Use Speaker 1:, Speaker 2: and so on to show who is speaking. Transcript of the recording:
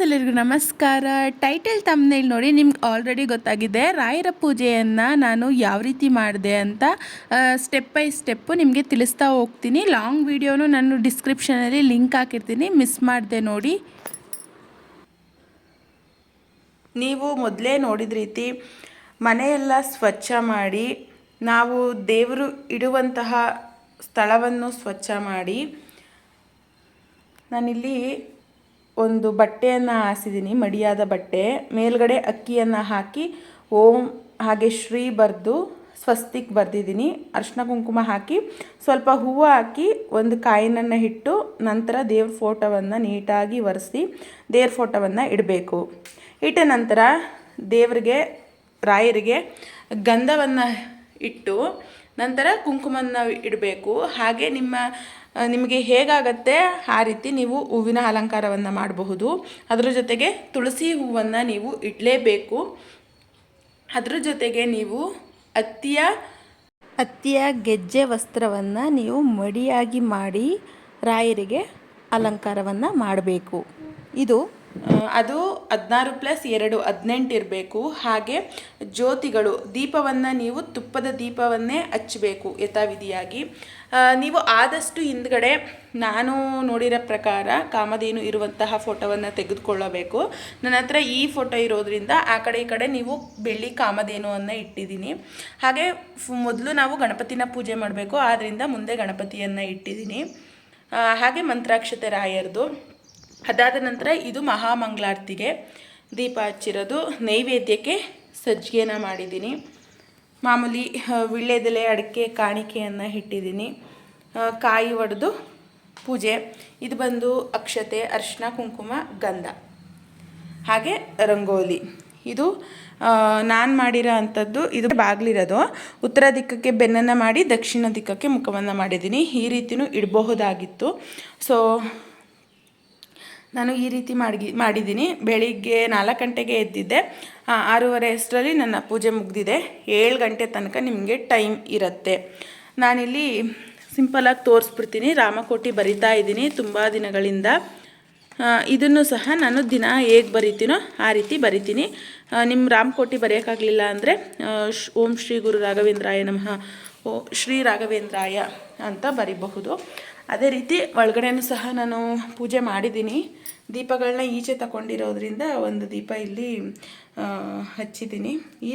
Speaker 1: ಎಲ್ಲರಿಗೂ ನಮಸ್ಕಾರ. ಟೈಟಲ್ ತಮ್ಮನೇಲಿ ನೋಡಿ ನಿಮ್ಗೆ ಆಲ್ರೆಡಿ ಗೊತ್ತಾಗಿದೆ. ರಾಯರ ಪೂಜೆಯನ್ನು ನಾನು ಯಾವ ರೀತಿ ಮಾಡಿದೆ ಅಂತ ಸ್ಟೆಪ್ ಬೈ ಸ್ಟೆಪ್ಪು ನಿಮಗೆ ತಿಳಿಸ್ತಾ ಹೋಗ್ತೀನಿ. ಲಾಂಗ್ ವಿಡಿಯೋನು ನಾನು ಡಿಸ್ಕ್ರಿಪ್ಷನಲ್ಲಿ ಲಿಂಕ್ ಹಾಕಿರ್ತೀನಿ. ಮಿಸ್ ಮಾಡಿದೆ ನೋಡಿ. ನೀವು ಮೊದಲೇ ನೋಡಿದ ರೀತಿ ಮನೆಯೆಲ್ಲ ಸ್ವಚ್ಛ ಮಾಡಿ, ನಾವು ದೇವರು ಇಡುವಂತಹ ಸ್ಥಳವನ್ನು ಸ್ವಚ್ಛ ಮಾಡಿ, ನಾನಿಲ್ಲಿ ಒಂದು ಬಟ್ಟೆಯನ್ನು ಹಾಸಿದ್ದೀನಿ ಮಡಿಯಾದ ಬಟ್ಟೆ. ಮೇಲ್ಗಡೆ ಅಕ್ಕಿಯನ್ನು ಹಾಕಿ ಓಂ ಹಾಗೆ ಶ್ರೀ ಬರೆದು ಸ್ವಸ್ತಿಕ್ ಬರೆದಿದ್ದೀನಿ ಅರ್ಶಿನ ಕುಂಕುಮ ಹಾಕಿ ಸ್ವಲ್ಪ ಹೂವು ಹಾಕಿ ಒಂದು ಕಾಯಿನನ್ನು ಇಟ್ಟು ನಂತರ ದೇವ್ರ ಫೋಟೋವನ್ನು ನೀಟಾಗಿ ಒರೆಸಿ ದೇವ್ರ ಫೋಟೋವನ್ನು ಇಡಬೇಕು. ಇಟ್ಟ ನಂತರ ದೇವರಿಗೆ, ರಾಯರಿಗೆ ಗಂಧವನ್ನು ಇಟ್ಟು ನಂತರ ಕುಂಕುಮನ ಇಡಬೇಕು. ಹಾಗೆ ನಿಮ್ಮ ನಿಮಗೆ ಹೇಗಾಗತ್ತೆ? ಆ ರೀತಿ ನೀವು ಹೂವಿನ ಅಲಂಕಾರವನ್ನು ಮಾಡಬಹುದು. ಅದರ ಜೊತೆಗೆ ತುಳಸಿ ಹೂವನ್ನು ನೀವು ಇಡಲೇಬೇಕು. ಅದರ ಜೊತೆಗೆ ನೀವು ಅತ್ತಿಯ ಅತ್ತಿಯ ಗೆಜ್ಜೆ ವಸ್ತ್ರವನ್ನು ನೀವು ಮಡಿಯಾಗಿ ಮಾಡಿ ರಾಯರಿಗೆ ಅಲಂಕಾರವನ್ನು ಮಾಡಬೇಕು. ಇದು ಅದು ಹದಿನಾರು ಪ್ಲಸ್ ಎರಡು ಹದಿನೆಂಟು ಇರಬೇಕು. ಹಾಗೆ ಜ್ಯೋತಿಗಳು, ದೀಪವನ್ನು ನೀವು ತುಪ್ಪದ ದೀಪವನ್ನೇ ಹಚ್ಚಬೇಕು ಯಥಾವಿಧಿಯಾಗಿ. ನೀವು ಆದಷ್ಟು ಹಿಂದ್ಗಡೆ ನಾನು ನೋಡಿರೋ ಪ್ರಕಾರ ಕಾಮಧೇನು ಇರುವಂತಹ ಫೋಟೋವನ್ನು ತೆಗೆದುಕೊಳ್ಳಬೇಕು. ನನ್ನ ಹತ್ರ ಈ ಫೋಟೋ ಇರೋದ್ರಿಂದ ಆ ಕಡೆ ಈ ಕಡೆ ನೀವು ಬೆಳ್ಳಿ ಕಾಮಧೇನುವನ್ನು ಇಟ್ಟಿದ್ದೀನಿ. ಹಾಗೆ ಮೊದಲು ನಾವು ಗಣಪತಿನ ಪೂಜೆ ಮಾಡಬೇಕು ಆದ್ದರಿಂದ ಮುಂದೆ ಗಣಪತಿಯನ್ನು ಇಟ್ಟಿದ್ದೀನಿ. ಹಾಗೆ ಮಂತ್ರಾಕ್ಷತೆ ರಾಯರ್ದು. ಅದಾದ ನಂತರ ಇದು ಮಹಾಮಂಗಳಾರತಿಗೆ ದೀಪ ಹಚ್ಚಿರೋದು, ನೈವೇದ್ಯಕ್ಕೆ ಸಜ್ಜಿಗೆನ ಮಾಡಿದ್ದೀನಿ. ಮಾಮೂಲಿ ವಿಳ್ಳೆದೆಲೆ, ಅಡಿಕೆ, ಕಾಣಿಕೆಯನ್ನು ಇಟ್ಟಿದ್ದೀನಿ. ಕಾಯಿ ಒಡೆದು ಪೂಜೆ. ಇದು ಬಂದು ಅಕ್ಷತೆ ಅರಿಶಿನ ಕುಂಕುಮ, ಗಂಧ. ಹಾಗೆ ರಂಗೋಲಿ. ಇದು ನಾನು ಮಾಡಿರೋ ಅಂಥದ್ದು, ಇದು ಬಾಗಿಲಿರೋದು. ಉತ್ತರ ದಿಕ್ಕಕ್ಕೆ ಬೆನ್ನನ್ನು ಮಾಡಿ, ದಕ್ಷಿಣ ದಿಕ್ಕಕ್ಕೆ ಮುಖವನ್ನು ಮಾಡಿದ್ದೀನಿ. ಈ ರೀತಿಯೂ ಇಡಬಹುದಾಗಿತ್ತು. ಸೊ ನಾನು ಈ ರೀತಿ ಮಾಡಿ ಮಾಡಿದ್ದೀನಿ. ಬೆಳಿಗ್ಗೆ ನಾಲ್ಕು ಗಂಟೆಗೆ ಎದ್ದಿದ್ದೆ. ಆರೂವರೆ ಅಷ್ಟರಲ್ಲಿ ನನ್ನ ಪೂಜೆ ಮುಗಿದಿದೆ. ಏಳು ಗಂಟೆ ತನಕ ನಿಮಗೆ ಟೈಮ್ ಇರುತ್ತೆ. ನಾನಿಲ್ಲಿ ಸಿಂಪಲಾಗಿ ತೋರಿಸ್ಬಿಡ್ತೀನಿ. ರಾಮಕೋಟಿ ಬರಿತಾ ಇದ್ದೀನಿ ತುಂಬ ದಿನಗಳಿಂದ. ಇದನ್ನು ಸಹ ನಾನು ದಿನ ಹೇಗೆ ಬರಿತೀನೋ ಆ ರೀತಿ ಬರಿತೀನಿ. ನಿಮ್ಮ ರಾಮಕೋಟಿ ಬರೆಯೋಕ್ಕಾಗಲಿಲ್ಲ ಅಂದರೆ ಓಂ ಶ್ರೀ ಗುರು ರಾಘವೇಂದ್ರಾಯ ನಮಃ. ಓ, ಶ್ರೀ ರಾಘವೇಂದ್ರಾಯ ಅಂತ ಬರಿಬಹುದು. ಅದೇ ರೀತಿ ಒಳಗಡೆನೂ ಸಹ ನಾನು ಪೂಜೆ ಮಾಡಿದ್ದೀನಿ. ದೀಪಗಳನ್ನ ಈಚೆ ತಗೊಂಡಿರೋದ್ರಿಂದ ಒಂದು ದೀಪ ಇಲ್ಲಿ ಹಚ್ಚಿದ್ದೀನಿ. ಈ